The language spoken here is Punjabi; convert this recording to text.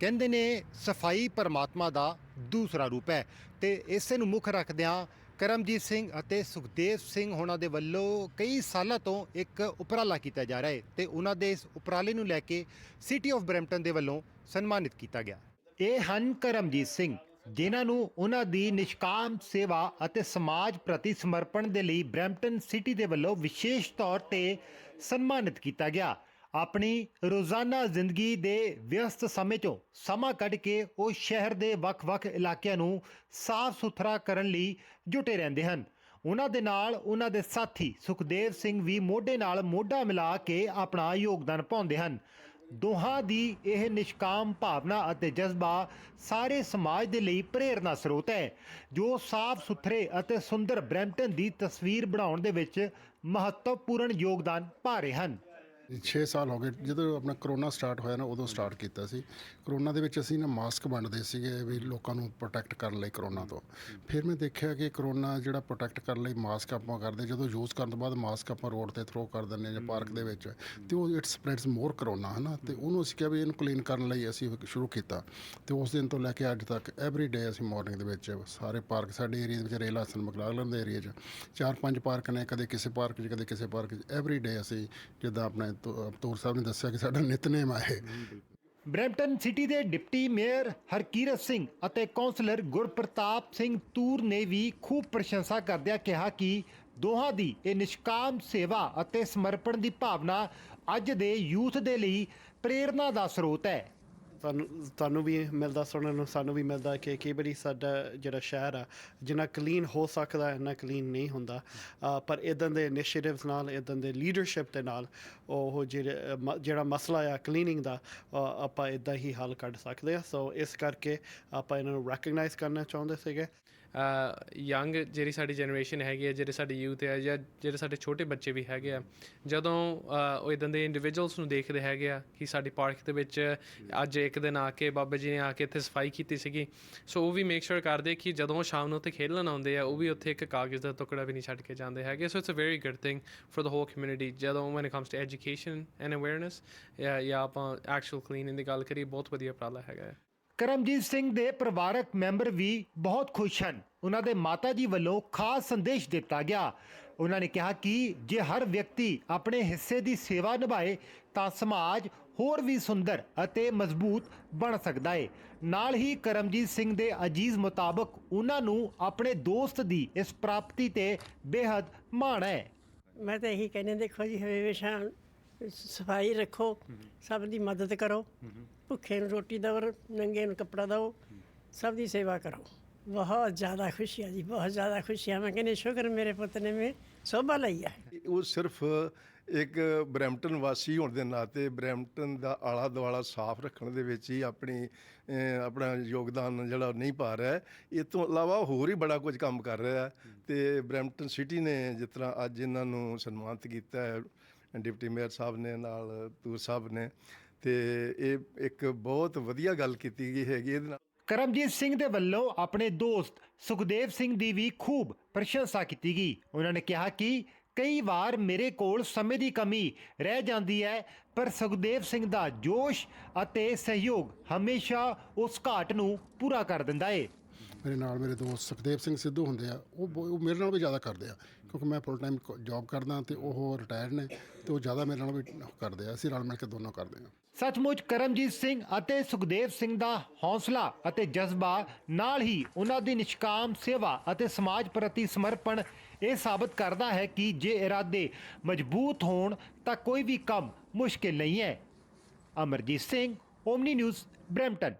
ਕਹਿੰਦੇ ਨੇ ਸਫ਼ਾਈ ਪਰਮਾਤਮਾ ਦਾ ਦੂਸਰਾ ਰੂਪ ਹੈ। ਤੇ ਇਸੇ ਨੂੰ ਮੁੱਖ ਰੱਖਦਿਆਂ ਕਰਮਜੀਤ ਸਿੰਘ ਅਤੇ ਸੁਖਦੇਵ ਸਿੰਘ ਹੋਣਾ ਦੇ ਵੱਲੋਂ ਕਈ ਸਾਲਾਂ ਤੋਂ ਇੱਕ ਉਪਰਾਲਾ ਕੀਤਾ ਜਾ ਰਿਹਾ ਹੈ ਤੇ ਉਹਨਾਂ ਦੇ ਇਸ ਉਪਰਾਲੇ ਨੂੰ ਲੈ ਕੇ ਸਿਟੀ ਆਫ ਬਰੈਂਪਟਨ ਦੇ ਵੱਲੋਂ ਸਨਮਾਨਿਤ ਕੀਤਾ ਗਿਆ। ਇਹ ਹਨ ਕਰਮਜੀਤ ਸਿੰਘ, ਜਿਨ੍ਹਾਂ ਨੂੰ ਉਹਨਾਂ ਦੀ ਨਿਸ਼ਕਾਮ ਸੇਵਾ ਅਤੇ ਸਮਾਜ ਪ੍ਰਤੀ ਸਮਰਪਣ ਦੇ ਲਈ ਬਰੈਂਪਟਨ ਸਿਟੀ ਦੇ ਵੱਲੋਂ ਵਿਸ਼ੇਸ਼ ਤੌਰ ਤੇ ਸਨਮਾਨਿਤ ਕੀਤਾ ਗਿਆ। ਆਪਣੀ ਰੋਜ਼ਾਨਾ ਜ਼ਿੰਦਗੀ ਦੇ ਵਿਅਸਤ ਸਮੇਂ ਚੋਂ ਸਮਾਂ ਕੱਢ ਕੇ ਉਹ ਸ਼ਹਿਰ ਦੇ ਵੱਖ-ਵੱਖ ਇਲਾਕਿਆਂ ਨੂੰ ਸਾਫ਼ ਸੁਥਰਾ ਕਰਨ ਲਈ ਜੁਟੇ ਰਹਿੰਦੇ ਹਨ। ਉਹਨਾਂ ਦੇ ਨਾਲ ਉਹਨਾਂ ਦੇ ਸਾਥੀ ਸੁਖਦੇਵ ਸਿੰਘ ਵੀ ਮੋਢੇ ਨਾਲ ਮੋਢਾ ਮਿਲਾ ਕੇ ਆਪਣਾ ਯੋਗਦਾਨ ਪਾਉਂਦੇ ਹਨ। ਦੋਹਾਂ ਦੀ ਇਹ ਨਿਸ਼ਕਾਮ ਭਾਵਨਾ ਅਤੇ ਜਜ਼ਬਾ ਸਾਰੇ ਸਮਾਜ ਦੇ ਲਈ ਪ੍ਰੇਰਨਾ ਸਰੋਤ ਹੈ, ਜੋ ਸਾਫ਼ ਸੁਥਰੇ ਅਤੇ ਸੁੰਦਰ ਬਰੈਂਪਟਨ ਦੀ ਤਸਵੀਰ ਬਣਾਉਣ ਦੇ ਵਿੱਚ ਮਹੱਤਵਪੂਰਨ ਯੋਗਦਾਨ ਪਾ ਰਹੇ ਹਨ। 6 ਸਾਲ ਹੋ ਗਏ। ਜਦੋਂ ਆਪਣਾ ਕਰੋਨਾ ਸਟਾਰਟ ਹੋਇਆ ਨਾ, ਉਦੋਂ ਸਟਾਰਟ ਕੀਤਾ ਸੀ। ਕਰੋਨਾ ਦੇ ਵਿੱਚ ਅਸੀਂ ਨਾ ਮਾਸਕ ਵੰਡਦੇ ਸੀਗੇ ਵੀ ਲੋਕਾਂ ਨੂੰ ਪ੍ਰੋਟੈਕਟ ਕਰਨ ਲਈ ਕਰੋਨਾ ਤੋਂ। ਫਿਰ ਮੈਂ ਦੇਖਿਆ ਕਿ ਕਰੋਨਾ ਜਿਹੜਾ ਪ੍ਰੋਟੈਕਟ ਕਰਨ ਲਈ ਮਾਸਕ ਆਪਾਂ ਕਰਦੇ, ਜਦੋਂ ਯੂਜ਼ ਕਰਨ ਤੋਂ ਬਾਅਦ ਮਾਸਕ ਆਪਾਂ ਰੋਡ ਤੇ ਥਰੋ ਕਰ ਦਿੰਦੇ ਹਾਂ ਜਾਂ ਪਾਰਕ ਦੇ ਵਿੱਚ ਤੇ ਉਹ ਇਟ ਸਪਰੈਡਸ ਮੋਰ ਕਰੋਨਾ, ਹਨਾ? ਤੇ ਉਹਨੂੰ ਅਸੀਂ ਕਿਹਾ ਵੀ ਇਹਨੂੰ ਕਲੀਨ ਕਰਨ ਲਈ ਅਸੀਂ ਸ਼ੁਰੂ ਕੀਤਾ। ਤੇ ਉਸ ਦਿਨ ਤੋਂ ਲੈ ਕੇ ਅੱਜ ਤੱਕ ਐਵਰੀ ਡੇ ਅਸੀਂ ਮਾਰਨਿੰਗ ਦੇ ਵਿੱਚ ਸਾਰੇ ਪਾਰਕ, ਸਾਡੇ ਏਰੀਆ ਦੇ ਵਿੱਚ ਰੇਲ ਹਾਸਨ ਮਕਲਾਗਲਨ ਦੇ ਏਰੀਆ 'ਚ ਚਾਰ ਪੰਜ ਪਾਰਕ ਨੇ, ਕਦੇ ਕਿਸੇ ਪਾਰਕ 'ਚ, ਕਦੇ ਕਿਸੇ ਪਾਰਕ 'ਚ। ਐਵਰੀ ਡੇ ਅਸੀਂ ਜਿੱਦਾਂ ਆਪਣਾ ਤੂਰ ਸਾਹਿਬ ਨੇ ਦੱਸਿਆ ਕਿ ਸਾਡਾ ਨਿਤਨੇਮ ਆ ਇਹ। ਬਰੈਂਪਟਨ ਸਿਟੀ ਦੇ ਡਿਪਟੀ ਮੇਅਰ ਹਰਕੀਰਤ ਸਿੰਘ ਅਤੇ ਕੌਂਸਲਰ ਗੁਰਪ੍ਰਤਾਪ ਸਿੰਘ ਤੂਰ ਨੇ ਵੀ ਖੂਬ ਪ੍ਰਸ਼ੰਸਾ ਕਰਦਿਆਂ ਕਿਹਾ ਕਿ ਦੋਹਾਂ ਦੀ ਇਹ ਨਿਸ਼ਕਾਮ ਸੇਵਾ ਅਤੇ ਸਮਰਪਣ ਦੀ ਭਾਵਨਾ ਅੱਜ ਦੇ ਯੂਥ ਦੇ ਲਈ ਪ੍ਰੇਰਨਾ ਦਾ ਸਰੋਤ ਹੈ। ਤੁਹਾਨੂੰ ਤੁਹਾਨੂੰ ਵੀ ਮਿਲਦਾ ਸੁਣਨ ਨੂੰ, ਸਾਨੂੰ ਵੀ ਮਿਲਦਾ ਕਿ ਕਈ ਵਾਰੀ ਸਾਡਾ ਜਿਹੜਾ ਸ਼ਹਿਰ ਆ, ਜਿੰਨਾ ਕਲੀਨ ਹੋ ਸਕਦਾ, ਇੰਨਾ ਕਲੀਨ ਨਹੀਂ ਹੁੰਦਾ। ਪਰ ਇਦਾਂ ਦੇ ਇਨੀਸ਼ੀਏਟਿਵਸ ਨਾਲ ਇਦਾਂ ਦੇ ਲੀਡਰਸ਼ਿਪ ਦੇ ਨਾਲ, ਉਹ ਜਿਹੜੇ, ਮ- ਜਿਹੜਾ ਮਸਲਾ ਆ ਕਲੀਨਿੰਗ ਦਾ ਆਪਾਂ ਇਦਾਂ ਹੀ ਹੱਲ ਕੱਢ ਸਕਦੇ ਆ। ਸੋ ਇਸ ਕਰਕੇ ਆਪਾਂ ਇਹਨਾਂ ਨੂੰ ਰੈਕਗਨਾਈਜ਼ ਕਰਨਾ ਚਾਹੁੰਦੇ ਸੀਗੇ। ਯੰਗ ਜਿਹੜੀ ਸਾਡੀ ਜਨਰੇਸ਼ਨ ਹੈਗੀ ਹੈ ਜਿਹੜੇ ਸਾਡੇ ਯੂਥ ਹੈ ਜਾਂ ਜਿਹੜੇ ਸਾਡੇ ਛੋਟੇ ਬੱਚੇ ਵੀ ਹੈਗੇ ਆ ਜਦੋਂ ਅਹ, ਉਹ ਇਦਾਂ ਦੇ ਇੰਡੀਵਿਜੂਅਲਸ ਨੂੰ ਦੇਖਦੇ ਹੈਗੇ ਆ ਕਿ ਸਾਡੀ ਪਾਰਕ ਦੇ ਵਿੱਚ ਅੱਜ ਇੱਕ ਦਿਨ ਆ ਕੇ ਬਾਬਾ ਜੀ ਨੇ ਆ ਕੇ ਇੱਥੇ ਸਫ਼ਾਈ ਕੀਤੀ ਸੀਗੀ ਸੋ ਉਹ ਵੀ ਮੇਕ ਸ਼ੋਰ ਕਰਦੇ ਕਿ ਜਦੋਂ ਸ਼ਾਮ ਨੂੰ ਉੱਥੇ ਖੇਡਣ ਆਉਂਦੇ ਆ ਉਹ ਵੀ ਉੱਥੇ ਇੱਕ ਕਾਗਜ਼ ਦਾ ਟੁਕੜਾ ਵੀ ਨਹੀਂ ਛੱਡ ਕੇ ਜਾਂਦੇ ਹੈਗੇ so it's a very good thing for the whole community ਜਦੋਂ when it comes to education and awareness ਜਾਂ ਜਾਂ ਆਪਾਂ ਐਕਚੁਅਲ ਕਲੀਨਿੰਗ ਦੀ ਗੱਲ ਕਰੀਏ ਬਹੁਤ ਵਧੀਆ ਉਪਰਾਲਾ ਹੈਗਾ ਹੈ। ਕਰਮਜੀਤ ਸਿੰਘ ਦੇ ਪਰਿਵਾਰਕ ਮੈਂਬਰ ਵੀ ਬਹੁਤ ਖੁਸ਼ ਹਨ। ਉਹਨਾਂ ਦੇ ਮਾਤਾ ਜੀ ਵੱਲੋਂ ਖਾਸ ਸੰਦੇਸ਼ ਦਿੱਤਾ ਗਿਆ। ਉਹਨਾਂ ਨੇ ਕਿਹਾ ਕਿ ਜੇ ਹਰ ਵਿਅਕਤੀ ਆਪਣੇ ਹਿੱਸੇ ਦੀ ਸੇਵਾ ਨਿਭਾਏ, ਤਾਂ ਸਮਾਜ ਹੋਰ ਵੀ ਸੁੰਦਰ ਅਤੇ ਮਜ਼ਬੂਤ ਬਣ ਸਕਦਾ ਹੈ ਨਾਲ ਹੀ ਕਰਮਜੀਤ ਸਿੰਘ ਦੇ ਅਜੀਜ਼ ਮੁਤਾਬਕ ਉਹਨਾਂ ਨੂੰ ਆਪਣੇ ਦੋਸਤ ਦੀ ਇਸ ਪ੍ਰਾਪਤੀ ਤੇ ਬੇहद ਮਾਣ ਹੈ। ਮੈਂ ਤਾਂ ਇਹੀ ਕਹਿੰਦੇ, ਦੇਖੋ ਜੀ ਹਮੇਸ਼ਾ ਸਫ਼ਾਈ ਰੱਖੋ, ਸਭ ਦੀ ਮਦਦ ਕਰੋ, ਭੁੱਖੇ ਨੂੰ ਰੋਟੀ ਦਿਓ ਨੰਗੇ ਨੂੰ ਕੱਪੜਾ ਦਿਓ ਸਭ ਦੀ ਸੇਵਾ ਕਰੋ। ਬਹੁਤ ਜ਼ਿਆਦਾ ਖੁਸ਼ੀ ਹੈ ਜੀ, ਬਹੁਤ ਜ਼ਿਆਦਾ ਖੁਸ਼ੀ ਆ। ਮੈਂ ਕਹਿੰਦੀ, ਸ਼ੁਕਰ ਮੇਰੇ ਪੁੱਤ ਨੇ ਮੇ ਸੋਭਾ ਲਈ ਹੈ ਉਹ ਸਿਰਫ ਇੱਕ ਬਰੈਂਪਟਨ ਵਾਸੀ ਹੋਣ ਦੇ ਨਾਤੇ ਬਰੈਂਪਟਨ ਦਾ ਆਲਾ ਦੁਆਲਾ ਸਾਫ਼ ਰੱਖਣ ਦੇ ਵਿੱਚ ਹੀ ਆਪਣੀ ਆਪਣਾ ਯੋਗਦਾਨ ਜਿਹੜਾ ਉਹ ਨਹੀਂ ਪਾ ਰਿਹਾ ਹੈ। ਇਹ ਤੋਂ ਇਲਾਵਾ ਹੋਰ ਹੀ ਬੜਾ ਕੁਝ ਕੰਮ ਕਰ ਰਿਹਾ ਹੈ ਤੇ ਬਰੈਂਪਟਨ ਸਿਟੀ ਨੇ ਜਿਸ ਤਰ੍ਹਾਂ ਅੱਜ ਇਹਨਾਂ ਨੂੰ ਸਨਮਾਨਿਤ ਕੀਤਾ ਹੈ ਡਿਪਟੀ ਮੇਅਰ ਸਾਹਿਬ ਨੇ, ਨਾਲ ਤੂਰ ਸਾਹਿਬ ਨੇ ਤੇ ਇਹ ਇੱਕ ਬਹੁਤ ਵਧੀਆ ਗੱਲ ਕੀਤੀ ਗਈ ਹੈਗੀ ਇਹਦੇ ਨਾਲ। ਕਰਮਜੀਤ ਸਿੰਘ ਦੇ ਵੱਲੋਂ ਆਪਣੇ ਦੋਸਤ ਸੁਖਦੇਵ ਸਿੰਘ ਦੀ ਵੀ ਖੂਬ ਪ੍ਰਸ਼ੰਸਾ ਕੀਤੀ ਗਈ। ਉਹਨਾਂ ਨੇ ਕਿਹਾ ਕਿ ਕਈ ਵਾਰ ਮੇਰੇ ਕੋਲ ਸਮੇਂ ਦੀ ਕਮੀ ਰਹਿ ਜਾਂਦੀ ਹੈ, ਪਰ ਸੁਖਦੇਵ ਸਿੰਘ ਦਾ ਜੋਸ਼ ਅਤੇ ਸਹਿਯੋਗ ਹਮੇਸ਼ਾ ਉਸ ਘਾਟ ਨੂੰ ਪੂਰਾ ਕਰ ਦਿੰਦਾ ਏ। ਮੇਰੇ ਨਾਲ ਮੇਰੇ ਦੋਸਤ ਸੁਖਦੇਵ ਸਿੰਘ ਸਿੱਧੂ ਹੁੰਦੇ ਆ, ਉਹ ਬਹੁ- ਉਹ ਮੇਰੇ ਨਾਲ ਵੀ ਜ਼ਿਆਦਾ ਕਰਦੇ ਆ, ਕਿਉਂਕਿ ਮੈਂ ਫੁੱਲ ਟਾਈਮ ਜੌਬ ਕਰਦਾ ਤੇ ਉਹ ਰਿਟਾਇਰ ਨੇ ਤੇ ਉਹ ਜ਼ਿਆਦਾ ਮੇਰੇ ਨਾਲ ਵੀ ਕਰਦੇ ਆ, ਅਸੀਂ ਰਲ ਮਿਲ ਕੇ ਦੋਨੋਂ ਕਰਦੇ ਆ। ਸੱਚਮੁੱਚ ਕਰਮਜੀਤ ਸਿੰਘ ਅਤੇ ਸੁਖਦੇਵ ਸਿੰਘ ਦਾ ਹੌਸਲਾ ਅਤੇ ਜਜ਼ਬਾ ਨਾਲ ਹੀ ਉਹਨਾਂ ਦੀ ਨਿਸ਼ਕਾਮ ਸੇਵਾ ਅਤੇ ਸਮਾਜ ਪ੍ਰਤੀ ਸਮਰਪਣ ਇਹ ਸਾਬਤ ਕਰਦਾ ਹੈ ਕਿ ਜੇ ਇਰਾਦੇ ਮਜ਼ਬੂਤ ਹੋਣ ਤਾਂ ਕੋਈ ਵੀ ਕੰਮ ਮੁਸ਼ਕਿਲ ਨਹੀਂ ਹੈ। Amarjeet Singh, Omni news, Brampton.